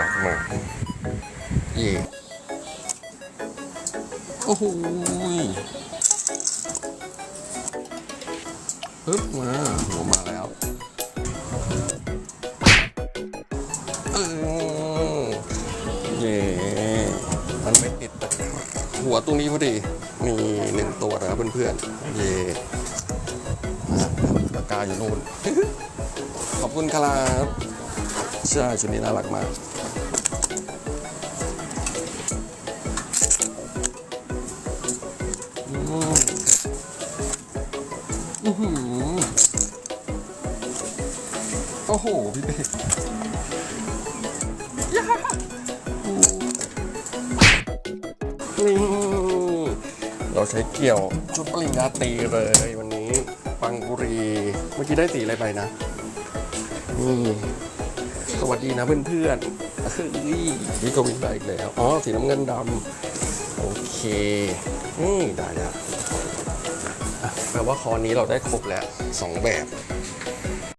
มาเย่โอ้โหปึ๊บมาหัวมาแล้วเออเย่มันไม่ติดตะหัวตรงนี้พอดี มีหนึ่งตัวนะเพื่อนๆ เย่ปากกาอยู่นู่น ขอบคุณครับใช่ชุดนี้น่ารักมาก อืมอื้อหือโอ้โห พี่เบ๊ย่านี่เราใช้เกี่ยวชุดปริญญาตรีเลยวันนี้ ปังบุรี เมื่อกี้ได้สีอะไรไปนะ นี่ สวัสดีนะเพื่อนๆเฮ้ยนี่ก็วิ่งได้อีกแล้ว อ๋อ สีน้ำเงินดำ โอเค นี่ได้แล้วแปลว่าคอนี้เราได้ครบแล้วสองแบบ